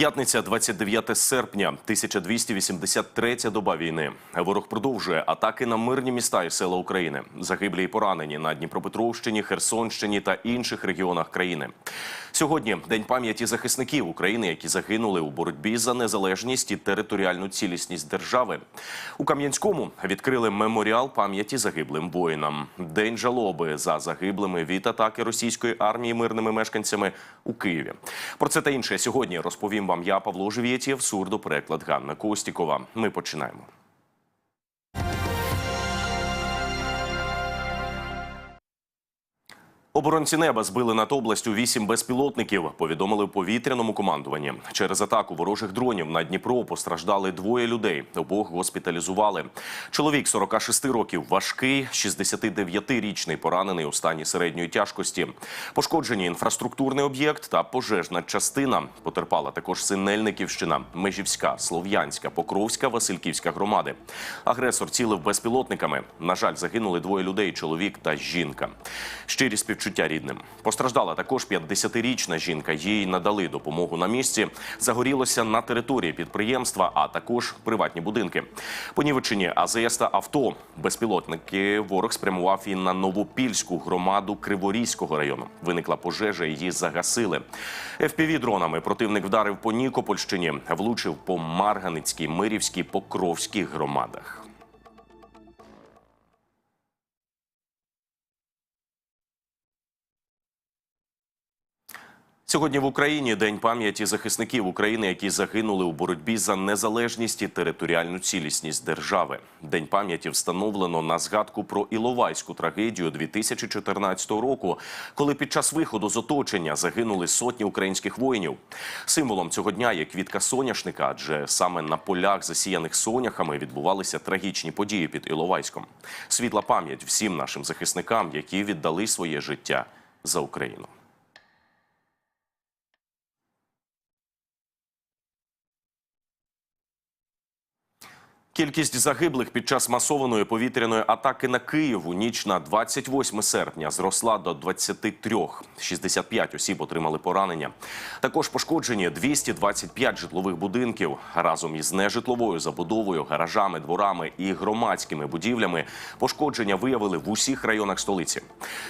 П'ятниця, 29 серпня, 1283 доба війни. Ворог продовжує атаки на мирні міста і села України. Загиблі і поранені на Дніпропетровщині, Херсонщині та інших регіонах країни. Сьогодні день пам'яті захисників України, які загинули у боротьбі за незалежність і територіальну цілісність держави. У Кам'янському відкрили меморіал пам'яті загиблим воїнам. День жалоби за загиблими від атаки російської армії мирними мешканцями у Києві. Про це та інше сьогодні розповім вам я, Павло Живєтєв, сурдопереклад Ганна Костікова. Ми починаємо. Оборонці неба збили над областю вісім безпілотників. Повідомили в повітряному командуванні. Через атаку ворожих дронів на Дніпро постраждали двоє людей. Обох госпіталізували. Чоловік 46 років важкий, 69-річний поранений у стані середньої тяжкості. Пошкоджені інфраструктурний об'єкт та пожежна частина. Потерпала також Синельниківщина, Межівська, Слов'янська, Покровська, Васильківська громади. Агресор цілив безпілотниками. На жаль, загинули двоє людей: чоловік та жінка. Щирі співчуття рідним. Постраждала також 50-річна жінка. Їй надали допомогу на місці. Загорілося на території підприємства, а також приватні будинки. Понівечені АЗС та авто. Безпілотники ворог спрямував і на Новопільську громаду Криворізького району. Виникла пожежа, її загасили. fpv дронами противник вдарив по Нікопольщині, влучив по Марганицькій, Мирівській, Покровській громадах. Сьогодні в Україні день пам'яті захисників України, які загинули у боротьбі за незалежність і територіальну цілісність держави. День пам'яті встановлено на згадку про Іловайську трагедію 2014 року, коли під час виходу з оточення загинули сотні українських воїнів. Символом цього дня є квітка соняшника, адже саме на полях, засіяних соняхами, відбувалися трагічні події під Іловайськом. Світла пам'ять всім нашим захисникам, які віддали своє життя за Україну. Кількість загиблих під час масованої повітряної атаки на Київ у ніч на 28 серпня зросла до 23. 65 осіб отримали поранення. Також пошкоджені 225 житлових будинків. Разом із нежитловою забудовою, гаражами, дворами і громадськими будівлями пошкодження виявили в усіх районах столиці.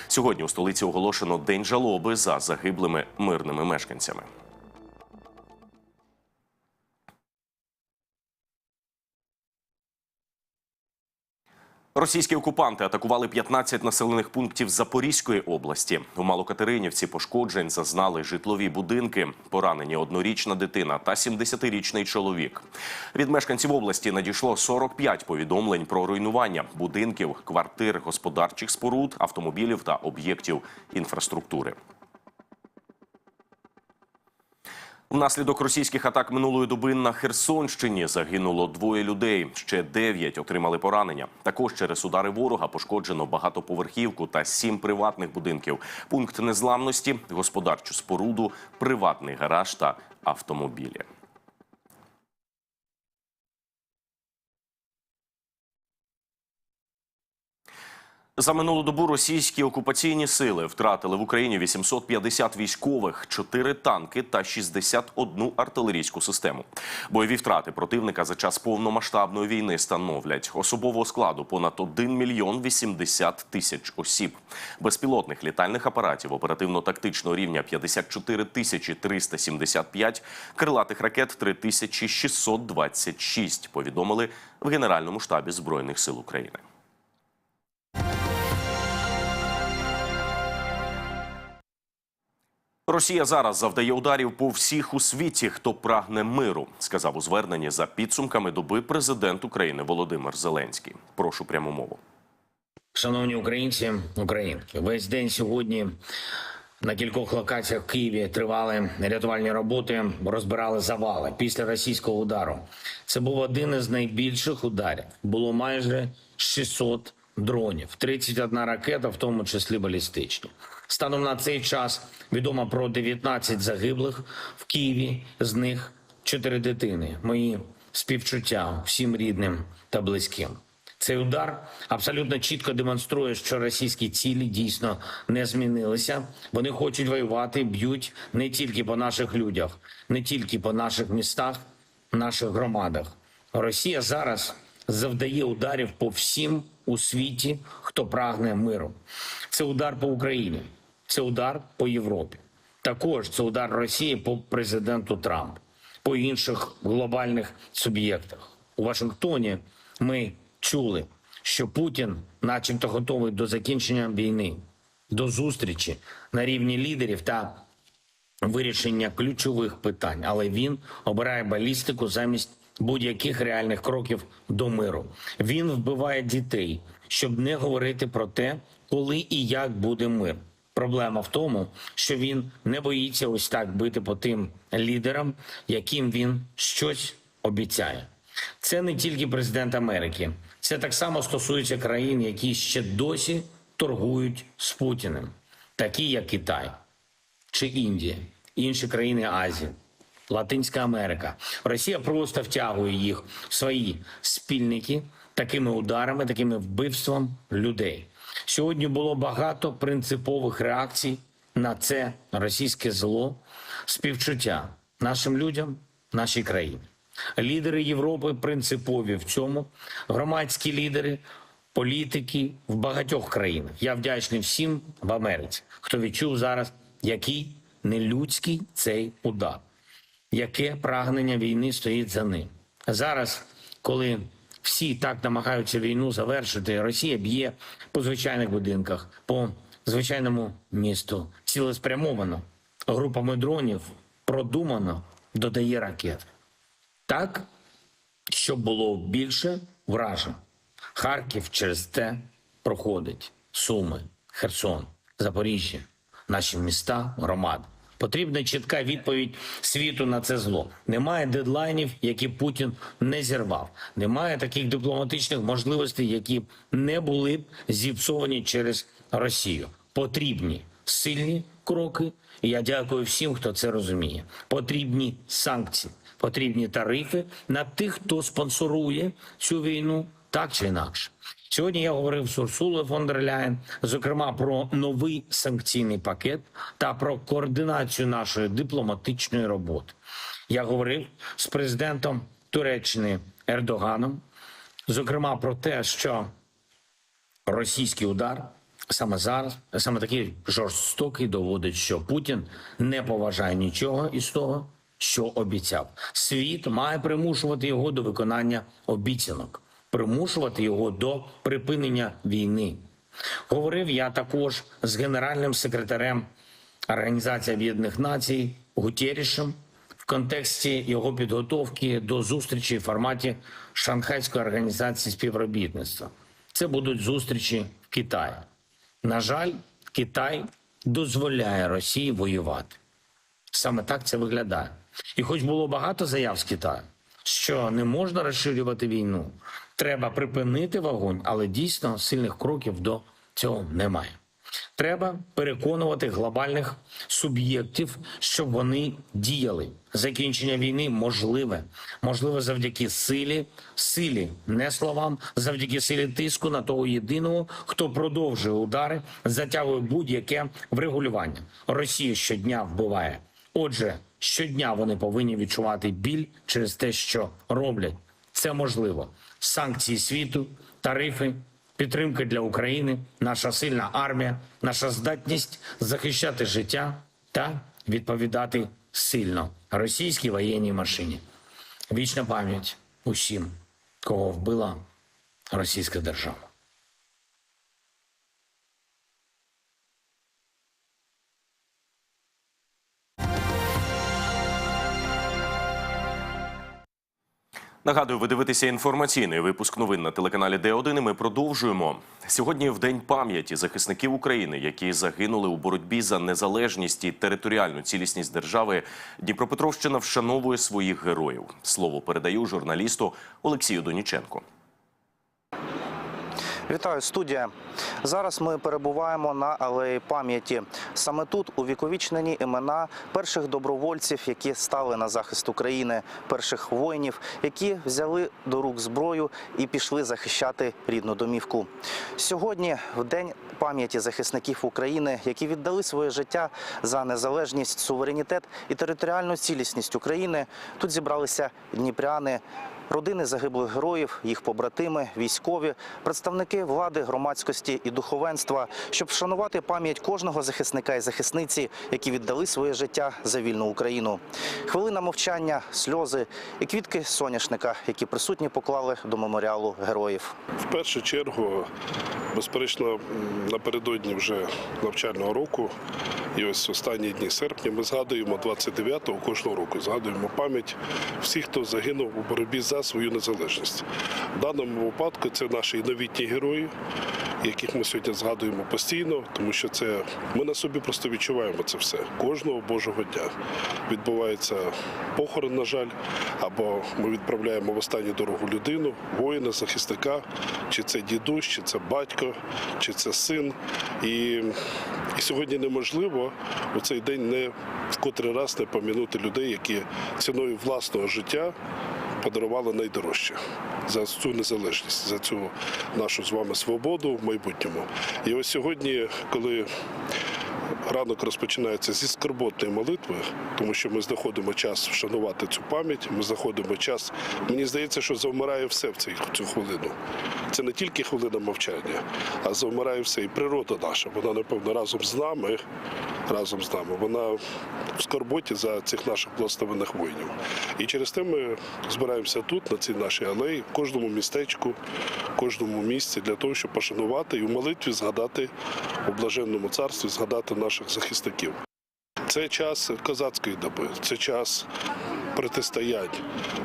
Сьогодні у столиці оголошено день жалоби за загиблими мирними мешканцями. Російські окупанти атакували 15 населених пунктів Запорізької області. У Малокатеринівці пошкоджень зазнали житлові будинки, поранені однорічна дитина та 70-річний чоловік. Від мешканців області надійшло 45 повідомлень про руйнування будинків, квартир, господарчих споруд, автомобілів та об'єктів інфраструктури. Внаслідок російських атак минулої доби на Херсонщині загинуло двоє людей. Ще дев'ять отримали поранення. Також через удари ворога пошкоджено багатоповерхівку та сім приватних будинків, пункт незламності, господарчу споруду, приватний гараж та автомобілі. За минулу добу російські окупаційні сили втратили в Україні 850 військових, 4 танки та 61 артилерійську систему. Бойові втрати противника за час повномасштабної війни становлять особового складу понад 1 мільйон 80 тисяч осіб, безпілотних літальних апаратів оперативно-тактичного рівня 54 тисячі 375, крилатих ракет 3626, повідомили в Генеральному штабі Збройних сил України. Росія зараз завдає ударів по всіх у світі, хто прагне миру, сказав у зверненні за підсумками доби президент України Володимир Зеленський. Прошу пряму мову. Шановні українці, українки, весь день сьогодні на кількох локаціях в Києві тривали рятувальні роботи, розбирали завали після російського удару. Це був один із найбільших ударів. Було майже 600 дронів, 31 ракета, в тому числі балістичні. Станом на цей час відомо про 19 загиблих в Києві. З них 4 дитини. Мої співчуття всім рідним та близьким. Цей удар абсолютно чітко демонструє, що російські цілі дійсно не змінилися. Вони хочуть воювати, б'ють не тільки по наших людях, не тільки по наших містах, наших громадах. Росія зараз завдає ударів по всім у світі, хто прагне миру. Це удар по Україні, це удар по Європі. Також це удар Росії по президенту Трампу, по інших глобальних суб'єктах. У Вашингтоні ми чули, що Путін, начебто, готовий до закінчення війни, до зустрічі на рівні лідерів та вирішення ключових питань, але він обирає балістику замість будь-яких реальних кроків до миру. Він вбиває дітей, щоб не говорити про те, коли і як буде мир. Проблема в тому, що він не боїться ось так бити по тим лідерам, яким він щось обіцяє. Це не тільки президент Америки, це так само стосується країн, які ще досі торгують з Путіним, такі як Китай чи Індія, інші країни Азії, Латинська Америка. Росія просто втягує їх в свої спільники такими ударами, такими вбивством людей. Сьогодні було багато принципових реакцій на це російське зло, співчуття нашим людям, нашій країні. Лідери Європи принципові в цьому, громадські лідери, політики в багатьох країнах. Я вдячний всім в Америці, хто відчув зараз, який нелюдський цей удар, яке прагнення війни стоїть за ним. Зараз, коли всі так намагаються війну завершити, Росія б'є по звичайних будинках, по звичайному місту, цілеспрямовано, групами дронів продумано додає ракет. Так, щоб було більше вражень. Харків через те проходить. Суми, Херсон, Запоріжжя, наші міста, громади. Потрібна чітка відповідь світу на це зло. Немає дедлайнів, які Путін не зірвав. Немає таких дипломатичних можливостей, які не були зіпсовані через Росію. Потрібні сильні кроки. І я дякую всім, хто це розуміє. Потрібні санкції, потрібні тарифи на тих, хто спонсорує цю війну так чи інакше. Сьогодні я говорив з Урсулою фон дер Ляєн, зокрема про новий санкційний пакет та про координацію нашої дипломатичної роботи. Я говорив з президентом Туреччини Ердоганом, зокрема про те, що російський удар саме зараз, саме такий жорстокий, доводить, що Путін не поважає нічого із того, що обіцяв. Світ має примушувати його до виконання обіцянок, примушувати його до припинення війни. Говорив я також з генеральним секретарем Організації Об'єднаних Націй Гутєрішем в контексті його підготовки до зустрічі в форматі Шанхайської організації співробітництва. Це будуть зустрічі в Китаї. На жаль, Китай дозволяє Росії воювати. Саме так це виглядає. І хоч було багато заяв з Китаю, що не можна розширювати війну, треба припинити вогонь, але дійсно сильних кроків до цього немає. Треба переконувати глобальних суб'єктів, щоб вони діяли. Закінчення війни можливе. Можливе завдяки силі, силі, не словам, завдяки силі тиску на того єдиного, хто продовжує удари, затягує будь-яке врегулювання. Росія щодня вбиває. Отже, щодня вони повинні відчувати біль через те, що роблять. Це можливо. Санкції світу, тарифи, підтримка для України, наша сильна армія, наша здатність захищати життя та відповідати сильно російській воєнній машині. Вічна пам'ять усім, кого вбила російська держава. Нагадую, ви дивитеся інформаційний випуск новин на телеканалі Д1 і Ми продовжуємо сьогодні. В день пам'яті захисників України, які загинули у боротьбі за незалежність і територіальну цілісність держави. Дніпропетровщина вшановує своїх героїв. Слово передаю журналісту Олексію Доніченку. Вітаю, студія. Зараз ми перебуваємо на алеї пам'яті. Саме тут увіковічнені імена перших добровольців, які стали на захист України, перших воїнів, які взяли до рук зброю і пішли захищати рідну домівку. Сьогодні, в день пам'яті захисників України, які віддали своє життя за незалежність, суверенітет і територіальну цілісність України, тут зібралися дніпряни. Родини загиблих героїв, їх побратими, військові, представники влади, громадськості і духовенства, щоб вшанувати пам'ять кожного захисника і захисниці, які віддали своє життя за вільну Україну. Хвилина мовчання, сльози і квітки соняшника, які присутні поклали до меморіалу героїв. В першу чергу, безперечно, напередодні вже навчального року, і ось останні дні серпня ми згадуємо 29-го кожного року, згадуємо пам'ять всіх, хто загинув у боротьбі за свою незалежність. В даному випадку це наші новітні герої, яких ми сьогодні згадуємо постійно, тому що це ми на собі просто відчуваємо це все. Кожного божого дня відбувається похорон, на жаль, або ми відправляємо в останню дорогу людину, воїна, захисника, чи це дідусь, чи це батько, чи це син. І, сьогодні неможливо у цей день не в котрий раз не помінути людей, які ціною власного життя подарували найдорожче за цю незалежність, за цю нашу з вами свободу в майбутньому. І ось сьогодні, коли ранок розпочинається зі скорботної молитви, тому що ми знаходимо час вшанувати цю пам'ять. Ми знаходимо час. Мені здається, що завмирає все в цю хвилину. Це не тільки хвилина мовчання, а завмирає все. І природа наша. Вона, напевно, разом з нами, разом з нами. Вона в скорботі за цих наших благословених воїнів. І через те ми збираємося тут, на цій нашій алеї, в кожному містечку, в кожному місці для того, щоб пошанувати і в молитві згадати у блаженному царстві, згадати наших захисників. Це час козацької доби, це час протистоянь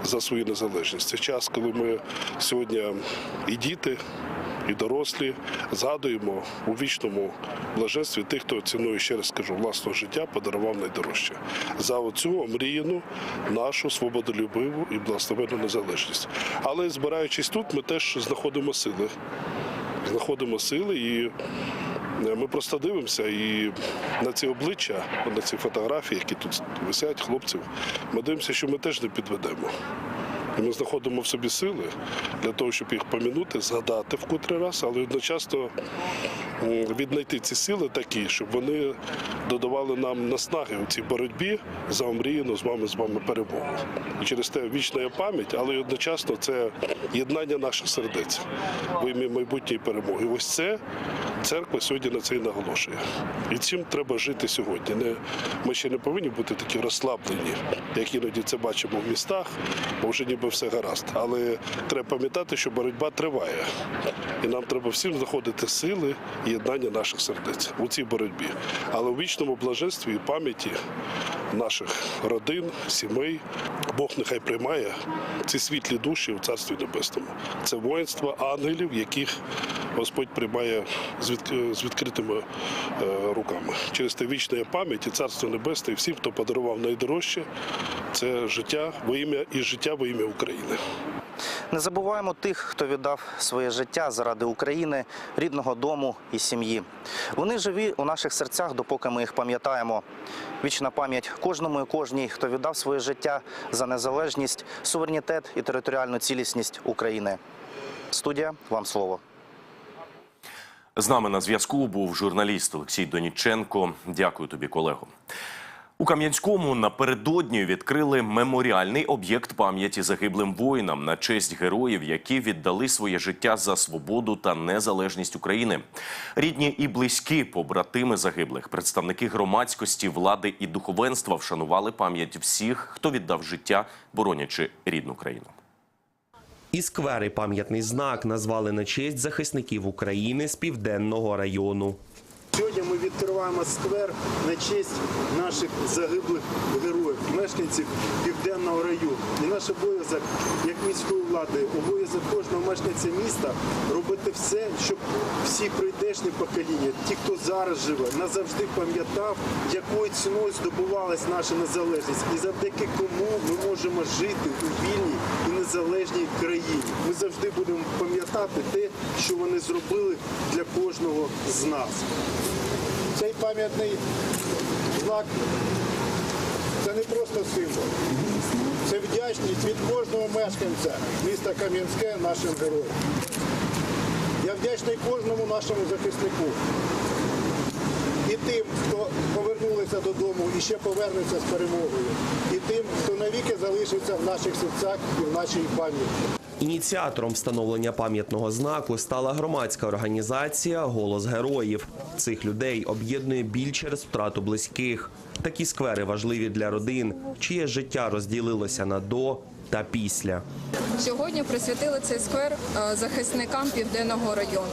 за свою незалежність. Це час, коли ми сьогодні і діти, і дорослі згадуємо у вічному блаженстві тих, хто ціною, ще раз скажу, власного життя подарував найдорожче за оцю омріяну нашу свободолюбиву і благословенну незалежність. Але збираючись тут, ми теж знаходимо сили. Знаходимо сили і Ми просто дивимося і на ці обличчя, на ці фотографії, які тут висять, хлопців, ми дивимося, що ми теж не підведемо. І ми знаходимо в собі сили для того, щоб їх помінути, згадати в котрий раз, але одночасно віднайти ці сили такі, щоб вони додавали нам наснаги у цій боротьбі за омріяну з вами з вами перемогу. І через те вічна пам'ять, але одночасно це єднання наших сердець в ім'я майбутньої перемоги. Ось це церква сьогодні на це і наголошує. І цим треба жити сьогодні. Не, ми ще не повинні бути такі розслаблені, як іноді це бачимо в містах, бо вже ніби все гаразд. Але треба пам'ятати, що боротьба триває. І нам треба всім знаходити сили і єднання наших сердець у цій боротьбі. Але у вічному блаженстві і пам'яті наших родин, сімей Бог нехай приймає ці світлі душі у Царстві Небесному. Це воїнство ангелів, яких Господь приймає з, з відкритими е, руками. Через те вічна є пам'ять і Царство Небесне, і всім, хто подарував найдорожче, це життя во ім'я і життя во ім'я. Не забуваємо тих, хто віддав своє життя заради України, рідного дому і сім'ї. Вони живі у наших серцях, допоки ми їх пам'ятаємо. Вічна пам'ять кожному і кожній, хто віддав своє життя за незалежність, суверенітет і територіальну цілісність України. Студія, вам слово. З нами на зв'язку був журналіст Олексій Доніченко. Дякую тобі, колего. У Кам'янському напередодні відкрили меморіальний об'єкт пам'яті загиблим воїнам на честь героїв, які віддали своє життя за свободу та незалежність України. Рідні і близькі побратими загиблих, представники громадськості, влади і духовенства вшанували пам'ять всіх, хто віддав життя, боронячи рідну країну. І сквер і пам'ятний знак назвали на честь захисників України з південного району. Сьогодні ми відкриваємо сквер на честь наших загиблих героїв, мешканців південного району. І наш обов'язок, як міської влади, обов'язок кожного мешканця міста робити все, щоб всі прийдешні покоління, ті, хто зараз живе, назавжди пам'ятав, якою ціною здобувалась наша незалежність, і завдяки кому ми можемо жити у вільній незалежній країні. Ми завжди будемо пам'ятати те, що вони зробили для кожного з нас. Цей пам'ятний знак це не просто символ. Це вдячність від кожного мешканця міста Кам'янське нашим героям. Я вдячний кожному нашому захиснику. І тим, хто повернулися додому і ще повернеться з перемогою. І тим, хто навіки залишиться в наших серцях і в нашій пам'яті. Ініціатором встановлення пам'ятного знаку стала громадська організація Голос героїв. Цих людей об'єднує біль через втрату близьких. Такі сквери важливі для родин, чиє життя розділилося на до та після. Сьогодні присвятили цей сквер е, захисникам південного району,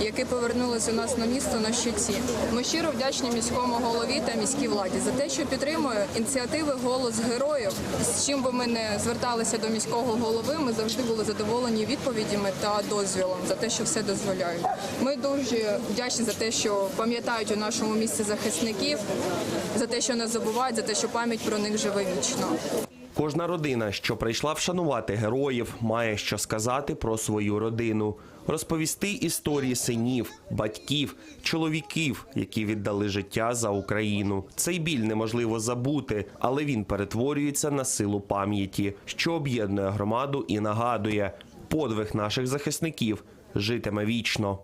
які повернулись у нас на місто на щиті. Ми щиро вдячні міському голові та міській владі за те, що підтримує ініціативи голос героїв. З чим би ми не зверталися до міського голови, ми завжди були задоволені відповідями та дозвілом за те, що все дозволяють. Ми дуже вдячні за те, що пам'ятають у нашому місті захисників, за те, що не забувають, за те, що пам'ять про них живе вічно. Кожна родина, що прийшла вшанувати героїв, має що сказати про свою родину, розповісти історії синів, батьків, чоловіків, які віддали життя за Україну. Цей біль неможливо забути, але він перетворюється на силу пам'яті, що об'єднує громаду і нагадує, подвиг наших захисників житиме вічно.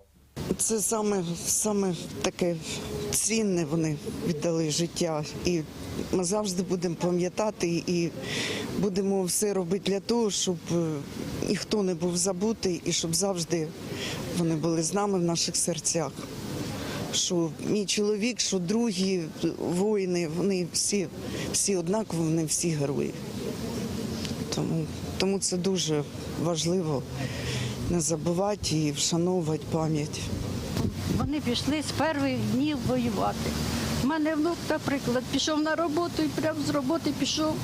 Це саме, саме таке цінне вони віддали життя. І ми завжди будемо пам'ятати і будемо все робити для того, щоб е, ніхто не був забутий і щоб завжди вони були з нами в наших серцях. Що мій чоловік, що другі воїни, вони всі, всі однакові, вони всі герої. Тому, тому це дуже важливо не забувати і вшановувати пам'ять. Вони пішли з перших днів воювати. У мене внук, наприклад, пішов на роботу і прямо з роботи пішов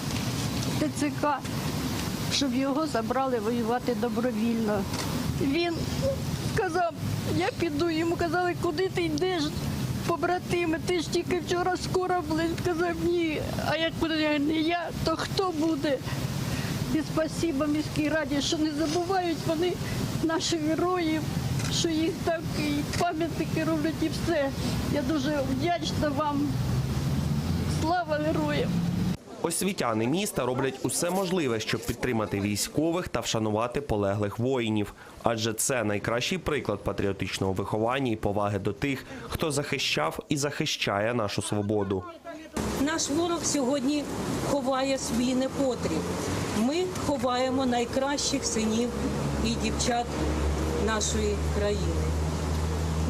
ТЦК, щоб його забрали воювати добровільно. Він сказав, я піду, йому казали, куди ти йдеш, побратими, ти ж тільки вчора скоро були. Він сказав, ні, а як буде не я, то хто буде? І спасіба міській раді, що не забувають вони наших героїв, що їх так і пам'ятники роблять і все. Я дуже вдячна вам. Слава героям! Освітяни міста роблять усе можливе, щоб підтримати військових та вшанувати полеглих воїнів. Адже це найкращий приклад патріотичного виховання і поваги до тих, хто захищав і захищає нашу свободу. Наш ворог сьогодні ховає свій непотріб. Ми ховаємо найкращих синів і дівчат нашої країни.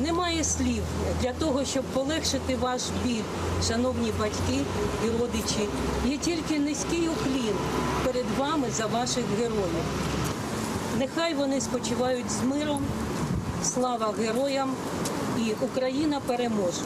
Немає слів для того, щоб полегшити ваш біль, шановні батьки і родичі. Є тільки низький уклін перед вами за ваших героїв. Нехай вони спочивають з миром. Слава героям і Україна переможе.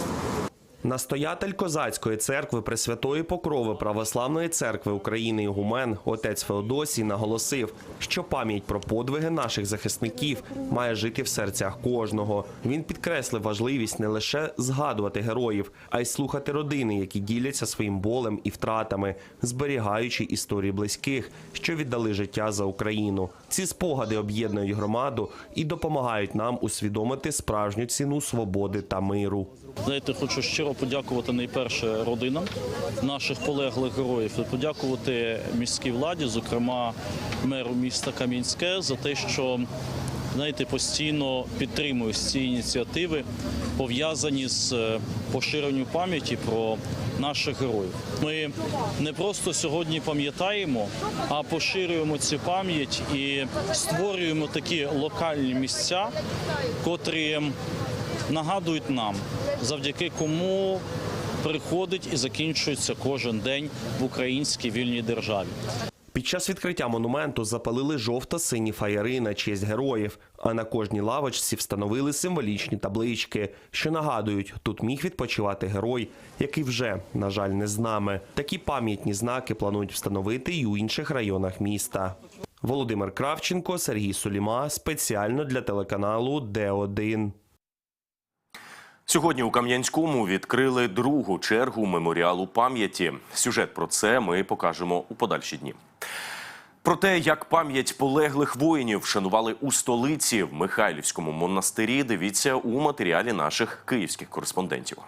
Настоятель козацької церкви Пресвятої Покрови Православної церкви України Ігумен отець Феодосій наголосив, що пам'ять про подвиги наших захисників має жити в серцях кожного. Він підкреслив важливість не лише згадувати героїв, а й слухати родини, які діляться своїм болем і втратами, зберігаючи історії близьких, що віддали життя за Україну. Ці спогади об'єднують громаду і допомагають нам усвідомити справжню ціну свободи та миру. Знаєте, хочу щиро подякувати найперше родинам наших полеглих героїв, подякувати міській владі, зокрема меру міста Кам'янське, за те, що знаєте, постійно підтримують ці ініціативи, пов'язані з е, поширенням пам'яті про наших героїв. Ми не просто сьогодні пам'ятаємо, а поширюємо цю пам'ять і створюємо такі локальні місця, котрі нагадують нам, завдяки кому приходить і закінчується кожен день в українській вільній державі. Під час відкриття монументу запалили жовто-сині фаєри на честь героїв, а на кожній лавочці встановили символічні таблички, що нагадують, тут міг відпочивати герой, який вже, на жаль, не з нами. Такі пам'ятні знаки планують встановити й у інших районах міста. Володимир Кравченко, Сергій Суліма спеціально для телеканалу Д1. Сьогодні у Кам'янському відкрили другу чергу меморіалу пам'яті. Сюжет про це ми покажемо у подальші дні. Про те, як пам'ять полеглих воїнів вшанували у столиці в Михайлівському монастирі, дивіться у матеріалі наших київських кореспондентів.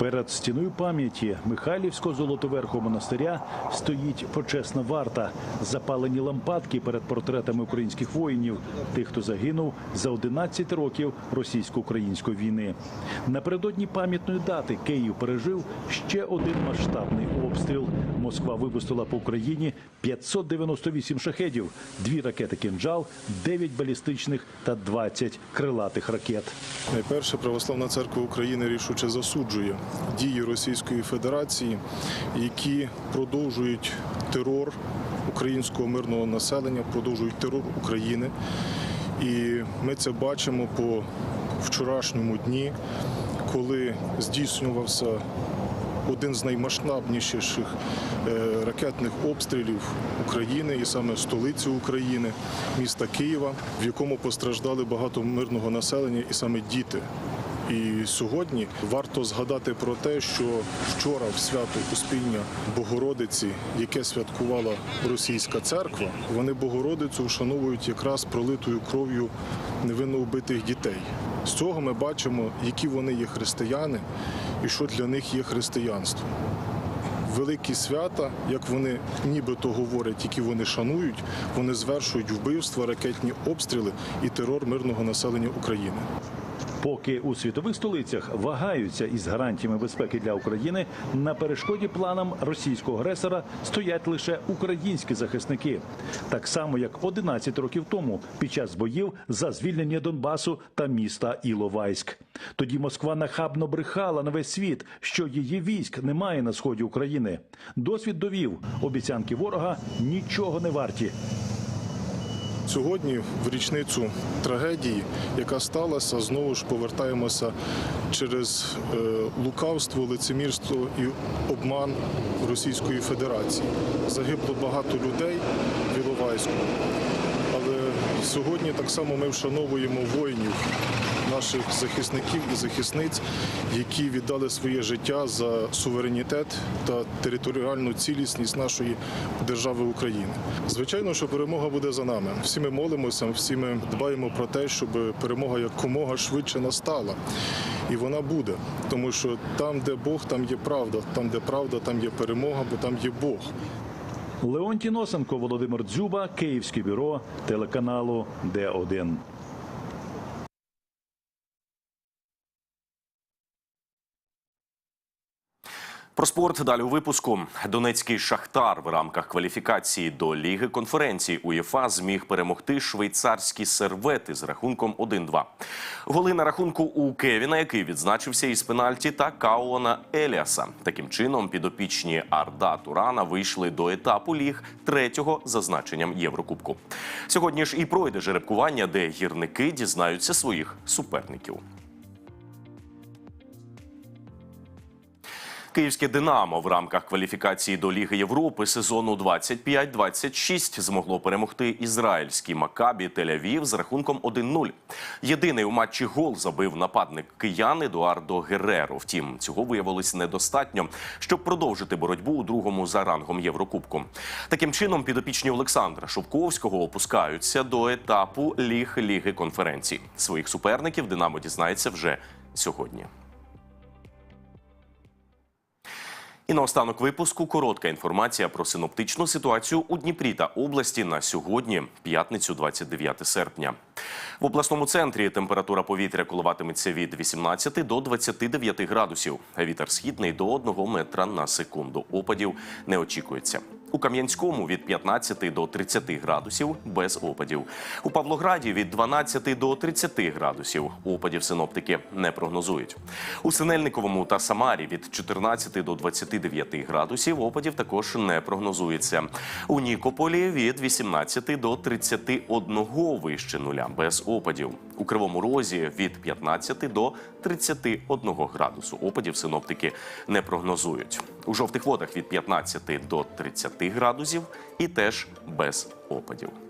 Перед стіною пам'яті Михайлівського золотоверхого монастиря стоїть почесна варта, запалені лампадки перед портретами українських воїнів, тих, хто загинув за 11 років російсько-української війни. Напередодні пам'ятної дати Київ пережив ще один масштабний обстріл. Москва випустила по Україні 598 шахедів, дві ракети «Кинджал», 9 балістичних та 20 крилатих ракет. Найперше православна церква України рішуче засуджує дії Російської Федерації, які продовжують терор українського мирного населення, продовжують терор України. І ми це бачимо по вчорашньому дні, коли здійснювався один з наймасштабніших е, ракетних обстрілів України і саме столиці України, міста Києва, в якому постраждали багато мирного населення і саме діти. І сьогодні варто згадати про те, що вчора в свято Успіння Богородиці, яке святкувала російська церква, вони Богородицю вшановують якраз пролитою кров'ю невинно вбитих дітей. З цього ми бачимо, які вони є християни і що для них є християнство. Великі свята, як вони нібито говорять, які вони шанують, вони звершують вбивства, ракетні обстріли і терор мирного населення України. Поки у світових столицях вагаються із гарантіями безпеки для України, на перешкоді планам російського агресора стоять лише українські захисники, так само як 11 років тому під час боїв за звільнення Донбасу та міста Іловайськ. Тоді Москва нахабно брехала на весь світ, що її військ немає на сході України. Досвід довів обіцянки ворога нічого не варті. Сьогодні, в річницю трагедії, яка сталася, знову ж повертаємося через е, лукавство, лицемірство і обман Російської Федерації. Загибло багато людей в Іловайську, сьогодні так само ми вшановуємо воїнів, наших захисників і захисниць, які віддали своє життя за суверенітет та територіальну цілісність нашої держави України. Звичайно, що перемога буде за нами. Всі ми молимося, всі ми дбаємо про те, щоб перемога якомога швидше настала. І вона буде, тому що там, де Бог, там є правда. Там, де правда, там є перемога, бо там є Бог. Леонтій Носенко, Володимир Дзюба, Київське бюро телеканалу Д1. Про спорт далі у випуску. Донецький шахтар в рамках кваліфікації до ліги конференції УЄФА зміг перемогти швейцарські сервети з рахунком 1-2. Голи на рахунку у Кевіна, який відзначився із пенальті, та Каона Еліаса. Таким чином, підопічні Арда Турана вийшли до етапу ліг третього за значенням Єврокубку. Сьогодні ж і пройде жеребкування, де гірники дізнаються своїх суперників. Київське Динамо в рамках кваліфікації до Ліги Європи сезону 25-26 змогло перемогти ізраїльський Макабі Тель-Авів з рахунком 1-0. Єдиний у матчі гол забив нападник киян Едуардо Герреро. Втім, цього виявилось недостатньо, щоб продовжити боротьбу у другому за рангом Єврокубку. Таким чином, підопічні Олександра Шовковського опускаються до етапу ліг Ліги конференцій. Своїх суперників Динамо дізнається вже сьогодні. І наостанок випуску коротка інформація про синоптичну ситуацію у Дніпрі та області на сьогодні, п'ятницю, 29 серпня. В обласному центрі температура повітря коливатиметься від 18 до 29 градусів. Вітер східний до 1 метра на секунду. Опадів не очікується. У Кам'янському від 15 до 30 градусів без опадів. У Павлограді від 12 до 30 градусів. Опадів синоптики не прогнозують. У Синельниковому та Самарі від 14 до 29 градусів. Опадів також не прогнозується. У Нікополі від 18 до 31 вище нуля без опадів. У Кривому Розі від 15 до 31 градусу. Опадів синоптики не прогнозують. У жовтих водах від 15 до 30 градусів і теж без опадів.